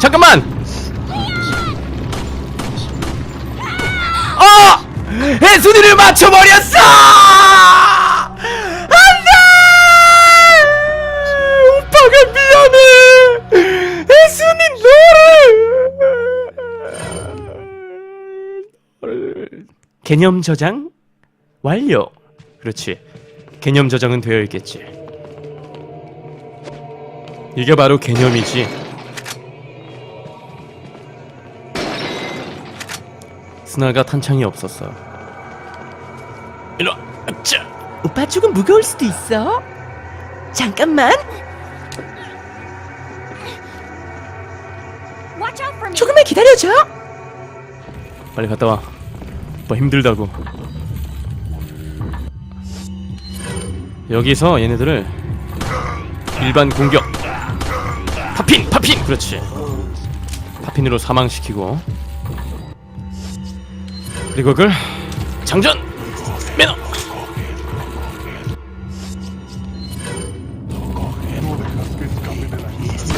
잠깐만! 어! 해순이를 맞춰버렸어! 안돼! 오빠가 미안해! 해순이 너를! 개념 저장 완료. 그렇지. 개념 저장은 되어 있겠지. 이게 바로 개념이지 스나가 탄창이 없었어 일로 와 자. 오빠 조금 무거울 수도 있어. 잠깐만. Watch out for me. 조금만 기다려줘. 빨리 갔다 와 오빠 힘들다고 여기서 얘네들을 일반 공격 파핀 파핀 그렇지 파핀으로 사망시키고 그 그걸 장전! 매너!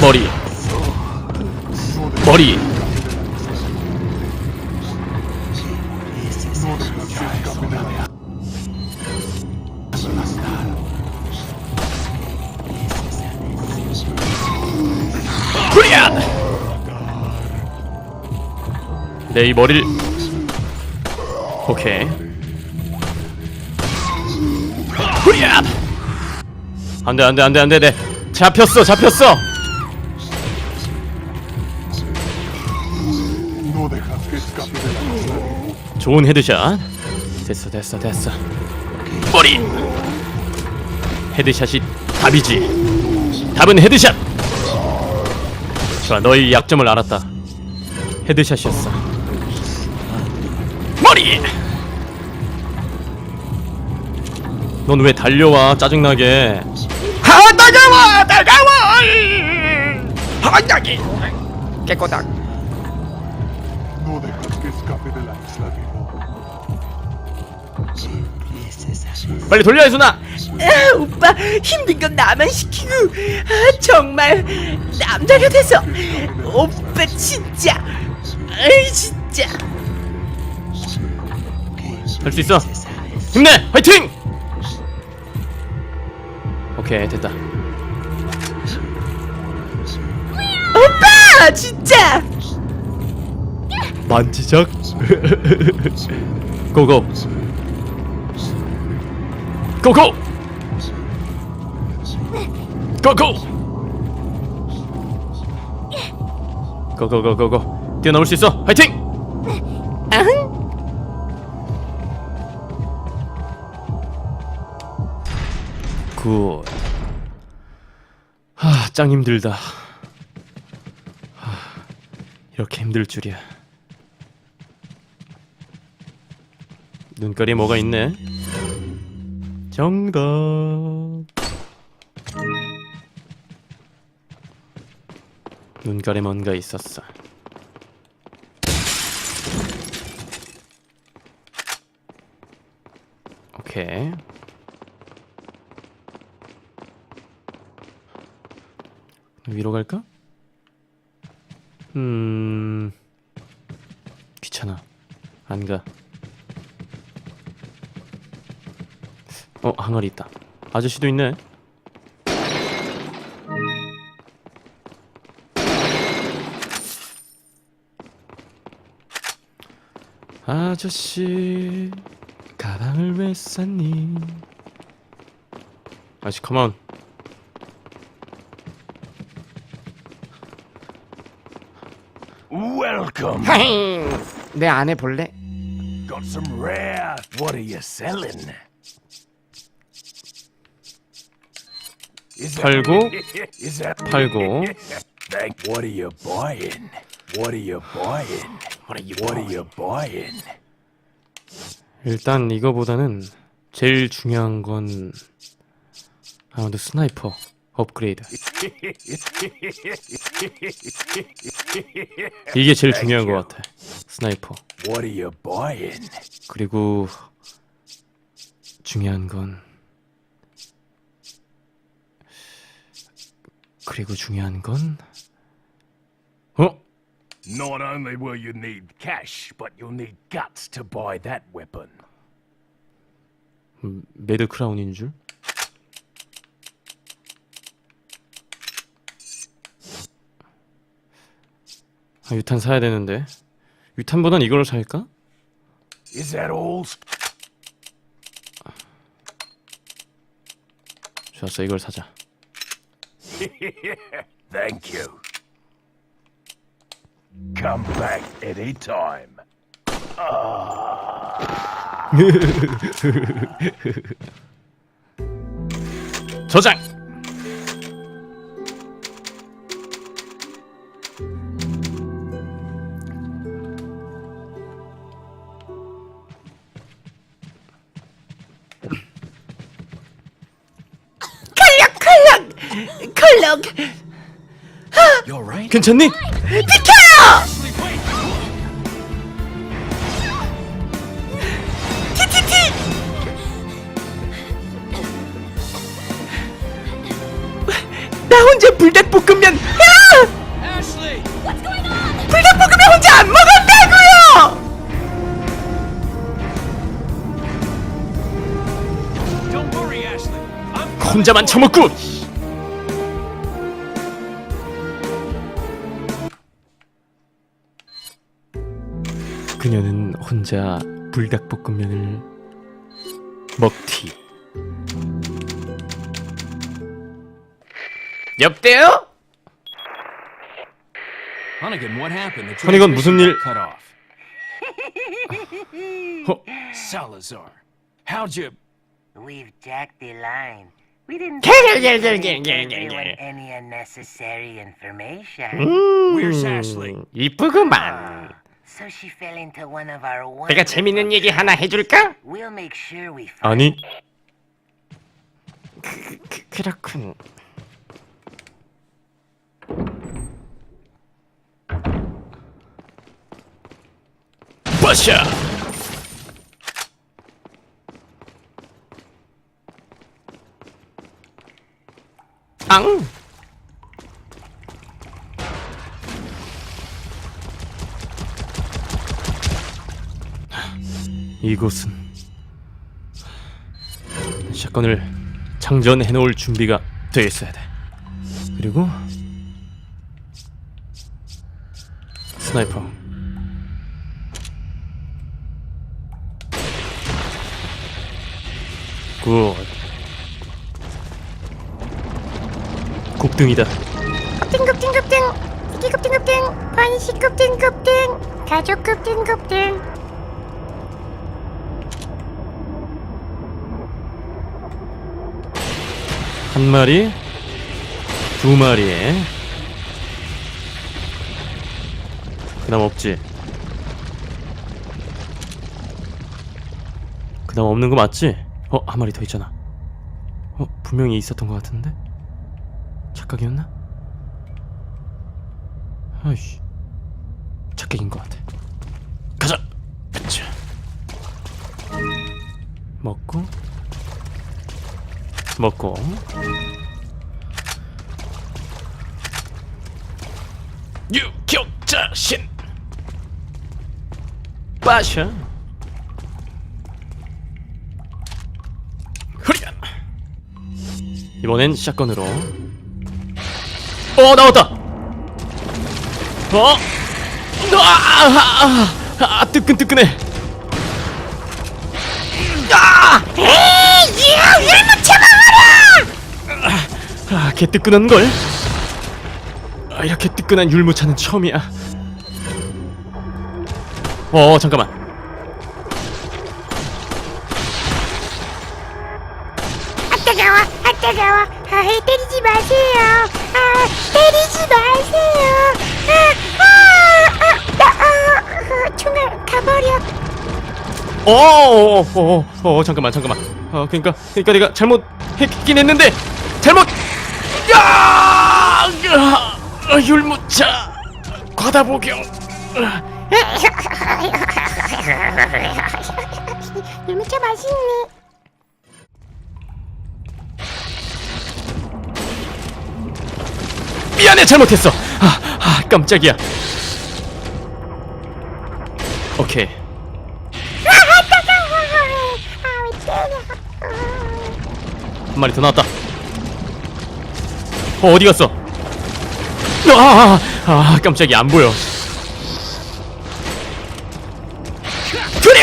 머리. 머리. 후리야 내이 머리를 오케이. 후리야 안돼 안돼 안돼 안돼 네. 잡혔어 잡혔어. 좋은 헤드샷. 됐어 됐어 됐어. 머리. 헤드샷이 답이지. 답은 헤드샷. 좋아 너의 약점을 알았다. 헤드샷이었어. 머리 넌 왜 달려와 짜증나게? 아 따가워 따가워 깨꼬닥. la isla, digo. 빨리 돌려 해수나 아, 오빠 힘든 건 나만 시키고. 아, 정말 남자가 돼서 오빠 진짜. 아이 진짜. 할 수 있어. 힘내! 화이팅 오케이 됐다. 오빠! 진짜! 만지작? 고고. 고고! 고고! 고고고고고 뛰어넘을 수 있어. 화이팅 굿. 하, 짱 힘들다. 하, 이렇게 힘들 줄이야. 눈깔이 뭐가 있네? 정답. 눈깔에 뭔가 있었어. 오케이. 위로 갈까? 음 귀찮아 안 가. 어 항아리 있다. 아저씨도 있네. 아저씨 가방을 왜 쌌니? 아저씨 컴온. Welcome. 내 안에 볼래? Got some rare. What are you selling? Is that- 팔고 Is that 팔고 Thank- What are you buying? What are you buying? What are you What are you buying? 일단 이거보다는 제일 중요한 건 아무래도 스나이퍼 업그레이드 이게 제일 중요한 것 같아 스나이퍼 What are you buying? 그리고 중요한 건 그리고 중요한 건 어? Not only will you need cash, but you'll need guts to buy that weapon. 음, 매드 크라운인 줄? 아, 유탄 사야 되는데 유탄보단 이걸 살까? Is that all? 좋았어 이걸 사자 Thank you. Come back anytime. 저장! Right. 괜찮니? 비켜! 티티티! 나 혼자 불닭볶음면 야! 불닭볶음면 혼자 안 먹었다고요! 혼자만 처먹고 그녀는 혼자 불닭볶음면을 먹튀 여보세요? Hunnigan, what happened? The Hunnigan, 무슨 일- cut off. 어, Salazar, how'd you? We've jacked the line. We didn't 게- any unnecessary information. Where's Ashley? 음, 이쁘구만 So she fell into one of our 내가 재밌는 얘기 하나 해줄까? We'll make sure we find 아니 그, 그렇군 빠샤 앙 이곳은 샷건을 장전해 놓을 준비가 되어 있어야 돼. 그리고 스나이퍼. 굿. 곡등이다. 굽등굽등굽등 이기굽등굽등 번식굽등굽등 가족굽등굽등 한 마리 두 마리에. 그다음 없지? 그다음 없는 거 맞지? 어 한 마리 더 있잖아. 어 분명히 있었던 것 같은데? 착각이었나? 아이씨. 착각인 것 같아 먹고. 유격자신. 빠샤 흐리야 이번엔 샷건으로. 어 나왔다! 어? 아, 아, 아, 아 뜨끈뜨끈해 아, 개 뜨끈한 걸. 아, 이렇게 뜨끈한 율무차는 처음이야. 어, 잠깐만. 아 뜨거워 아 뜨거워 아 때리지 마세요 아 때리지 마세요 아아아나 아, 총알 가버려 어, 어, 어, 어, 어, 잠깐만, 잠깐만. 어, 그러니까, 그러니까 내가 잘못 했긴 했는데 잘못. 야! 아, 율무차 과다 복용. 유미차 맛있네 미안해, 잘못했어. 아, 아, 깜짝이야. 오케이. 아왜 때려 한 마리 더 나왔다. 어 어디 갔어? 아, 아 깜짝이야 안 보여. 그래!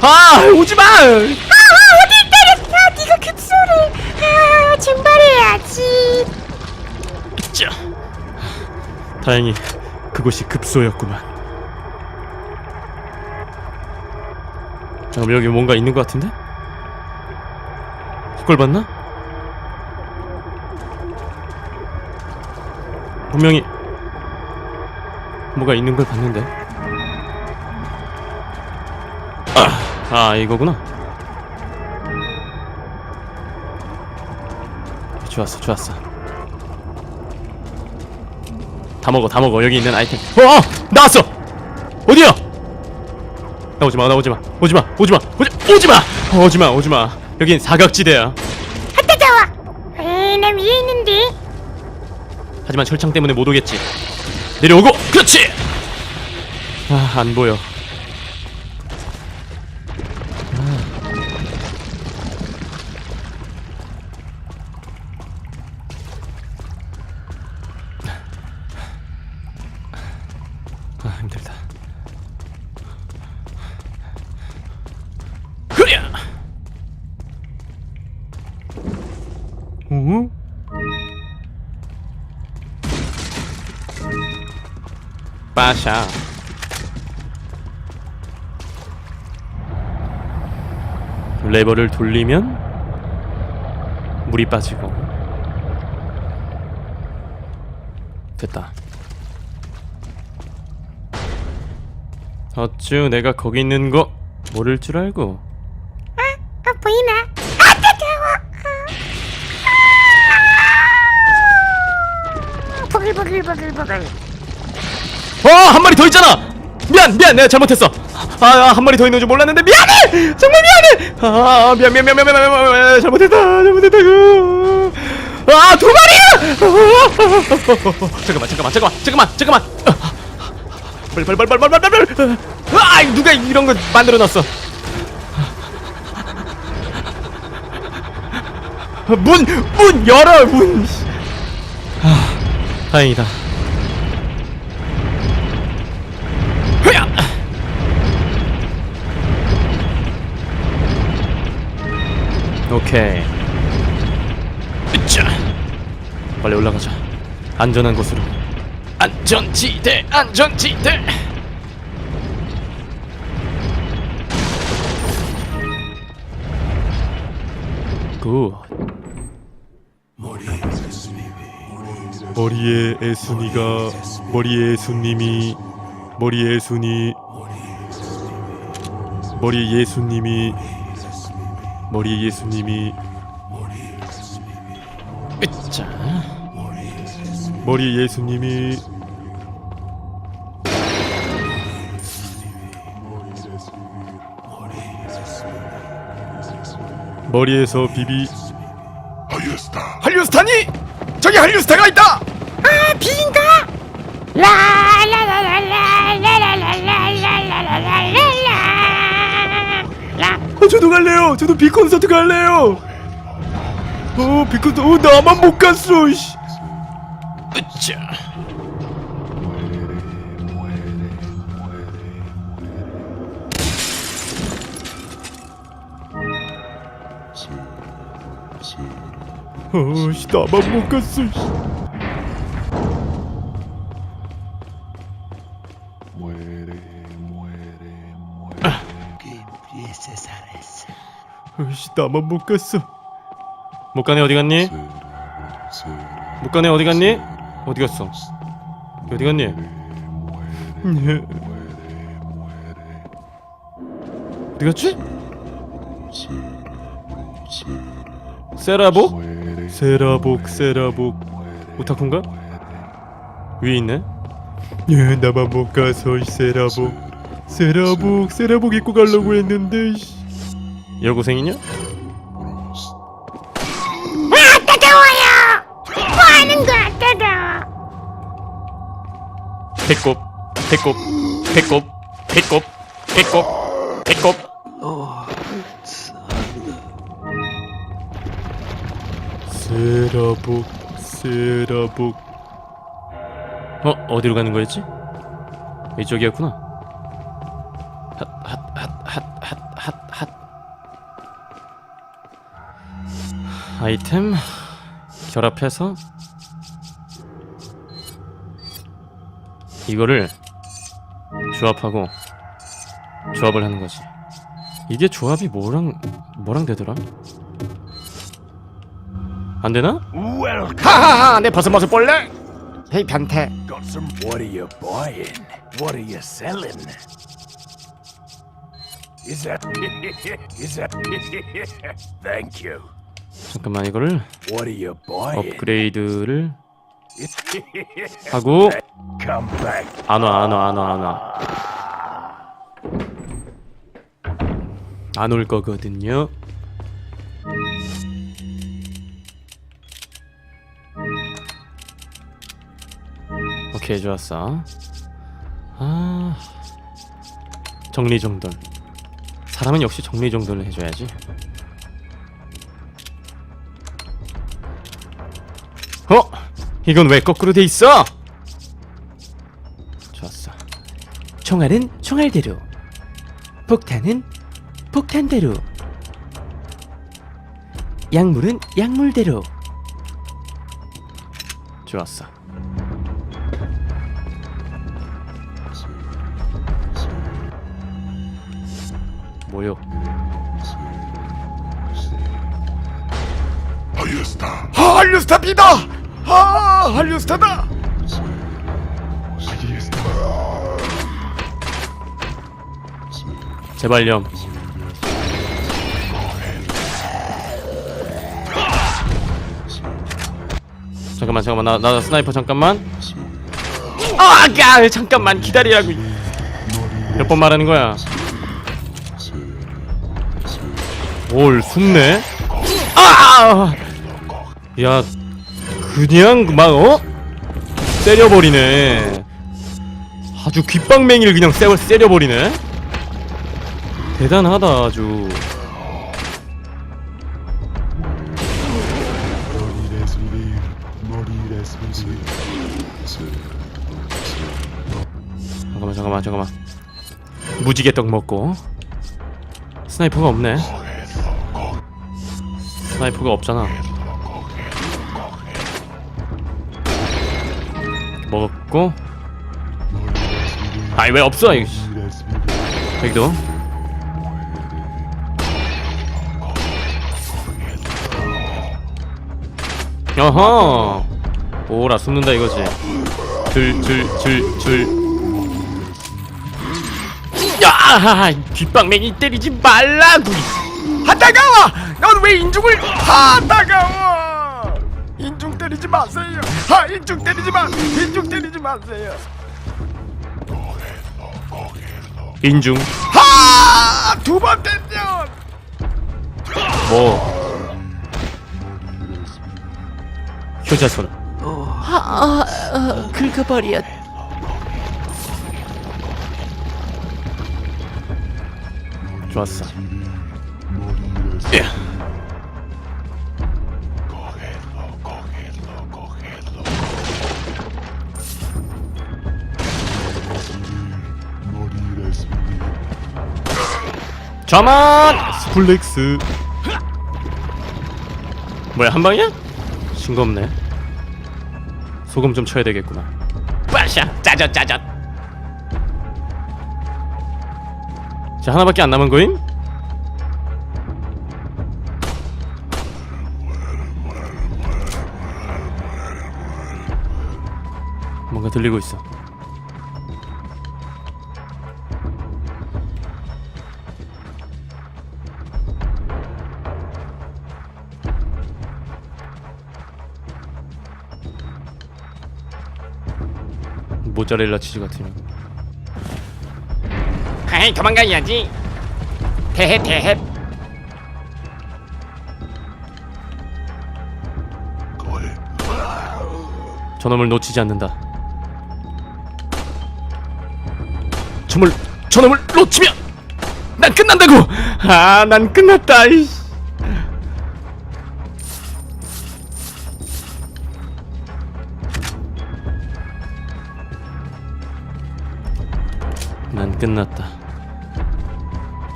아 오지 마! 아 어디 때렸어 네가 급소를 아 증발해야지 자, 다행히 그곳이 급소였구만. 잠깐 여기 뭔가 있는 것 같은데? 그걸 봤나? 분명히 뭐가 있는 걸 봤는데. 아, 아 이거구나. 좋았어, 좋았어. 다 먹어 다 먹어. 여기 있는 아이템. 어 나왔어! 어디야? 나오지마 나오지마. 오지마 오지마 오지 오지마! 오지마! 오지마! 여긴 사각지대야 아 따가워 에이 나 위에 있는데 하지만 철창 때문에 못 오겠지. 내려오고 그렇지! 아 안 보여. 아. 힘들다. 그래 어? 빠샤. 레버를 돌리면 물이 빠지고. 됐다. 어쭈 내가 거기 있는 거 모를 줄 알고. 아 보이나? 아 따가워! 아! 보글보글보글보글 어한 마리 더 있잖아 미안 미안 내가 잘못했어 아한 마리 더 있는 줄 몰랐는데 미안해 정말 미안해 아 미안 미안 미안 미안 미안, 미안, 미안, 미안, 미안. 잘못했다 잘못했다 아두 마리야 잠깐만 잠깐만 잠깐만 잠깐만 잠깐만 벌벌벌벌벌벌벌 아 누가 이런 거 만들어 놨어 문! 문 열어! 문! 아, 다행이다. 오케이. 으쌰. 빨리 올라가자. 안전한 곳으로. 안전지대, 안전지대. 굿. 머리에 애순이가 머리에 애순님이 머리에 애순이 머리 예수님이 머리 예수님이 으짜 머리 예수님이 머리에서 비비 está. 한류스탄이 저기 한류스타가 있다! 아 비인가? 라라라라라 어, 저도 갈래요 저도 비 콘서트 갈래요 어 비 콘서트 어 나만 못 갔어 씨. 으짜 어씨 나만 못 갔어 씨. 어씨 나만 못 갔어 못 가네 어디 갔니? 못 가네 어디 갔니? 어디 갔어? 어디 갔니? 어디 갔지? 세라복? 세라복 세라복 오타쿠인가? 위에 있네? 예 나만 못 가서 이 세라복 세라복 세라복 입고 가려고 했는데 씨. 여고생이냐? 아 따가워요. 뭐 하는 거야 따가워. 배꼽 배꼽 배꼽 배꼽 배꼽 배꼽. 쓰러북 쓰러북. 어 어디로 가는 거였지? 이쪽이었구나 아이템 결합해서 이거를 조합하고 조합을 하는 거지. 이게 조합이 뭐랑 뭐랑 되더라? 안 되나? Welcome. 하하하 내 버섯버섯 볼래? 헤이 변태 Got some. What are you buying? What are you selling? Is that? Is that? Thank you. 잠깐만 이거를? 업그레이드를 하고. 안와 안와 안와 안와. 안 올 거거든요. 오케이 좋았어. 아 정리정돈. 사람은 역시 정리정돈을 해줘야지 어? 이건 왜 거꾸로 돼 있어? 좋았어 총알은 총알대로 폭탄은 폭탄대로 약물은 약물대로 좋았어. 뭐요? 알리스타 아, 한류스타 비다! 아, 한류스타다! 제발렴. 잠깐만, 잠깐만, 나, 나 스나이퍼 잠깐만. 아, 야, 잠깐만 기다리라고. 몇 번 말하는 거야? 올 숨네. 아! 야, 그냥 막 어? 때려버리네. 아주 귓방맹이를 그냥 쎄, 때려버리네. 대단하다 아주. 잠깐만 잠깐만 잠깐만. 무지개 떡 먹고. 스나이퍼가 없네. 스나이퍼가 없잖아. 먹었고. 아니 왜 없어? 이거. 어허. 오라 숨는다 이거지. 줄 줄 줄줄. 야! 뒷방맹이 때리지 말라고. 아 따가워! 넌왜 인중을? 아 따가워! 인중 때리지 마세요. 아 인중 때리지 마. 인중 때리지 마세요. 인중. 하! 두번 때려. 뭐? 효자손. 아, 아 긁어버렸 좋았어. 예. 자만! 스플렉스. 뭐야 한 방이야? 싱겁네. 소금 좀 쳐야 되겠구나. 빠샤! 짜잔 짜잔 자 하나밖에 안 남은 거임? 뭔가 들리고 있어 모짜렐라 치즈 같으면 아이 도망가야지 대해 대해 저놈을 놓치지 않는다 저물 저놈을 놓치면 난 끝난다고. 아, 난 끝났다. 이. 난 끝났다.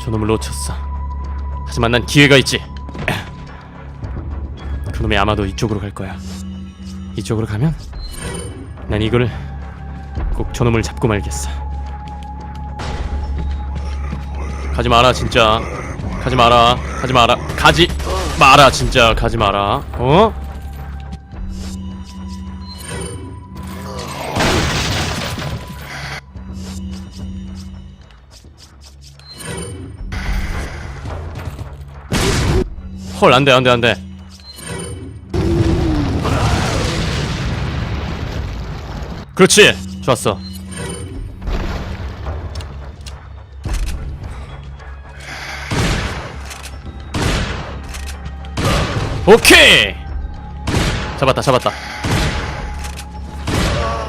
저놈을 놓쳤어. 하지만 난 기회가 있지. 그놈이 아마도 이쪽으로 갈 거야. 이쪽으로 가면 난 이거를 꼭 저놈을 잡고 말겠어. 가지 마라 진짜. 가지 마라. 가지 마라. 가지 마라 진짜. 가지 마라. 어? 헐 안돼 안돼 안돼. 그렇지. 좋았어. 오케이. 잡았다 잡았다.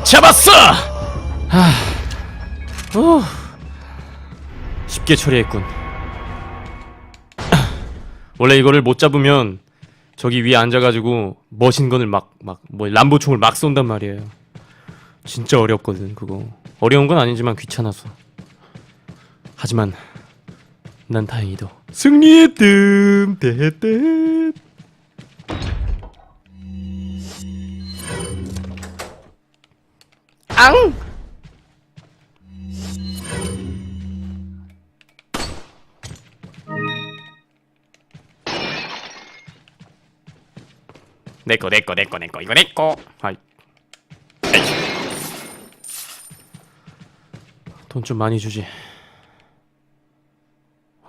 잡았어! 하... 후... 쉽게 처리했군 원래 이거를 못 잡으면 저기 위에 앉아가지고 머신건을 막 막 뭐 람보총을 막 쏜단 말이에요. 진짜 어렵거든 그거. 어려운 건 아니지만 귀찮아서. 하지만 난 다행히도 승리했음 대대. 앙! 내꺼 내꺼 내꺼 내꺼. 이거 내꺼. 아이. 돈 좀 많이 주지.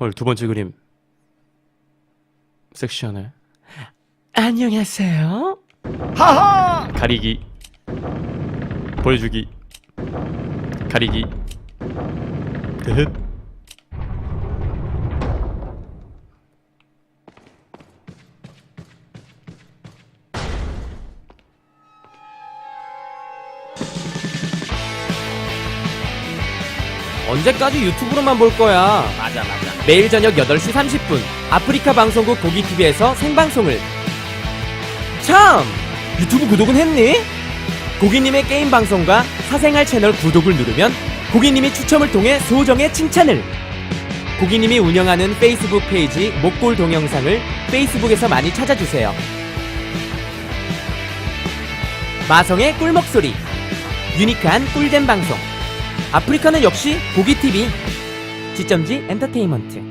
헐 두 번째 그림. 섹시하네. 안녕하세요. 가리기. 보여주기. 가리기. 넷 언제까지 유튜브로만 볼 거야? 맞아, 맞아. 매일 저녁 8시 30분, 아프리카 방송국 고기TV에서 생방송을. 참! 유튜브 구독은 했니? 고기님의 게임 방송과 사생활 채널 구독을 누르면 고기님이 추첨을 통해 소정의 칭찬을. 고기님이 운영하는 페이스북 페이지 목골 동영상을 페이스북에서 많이 찾아주세요. 마성의 꿀목소리. 유니크한 꿀잼 방송. 아프리카는 역시 고기TV. 지점지 엔터테인먼트.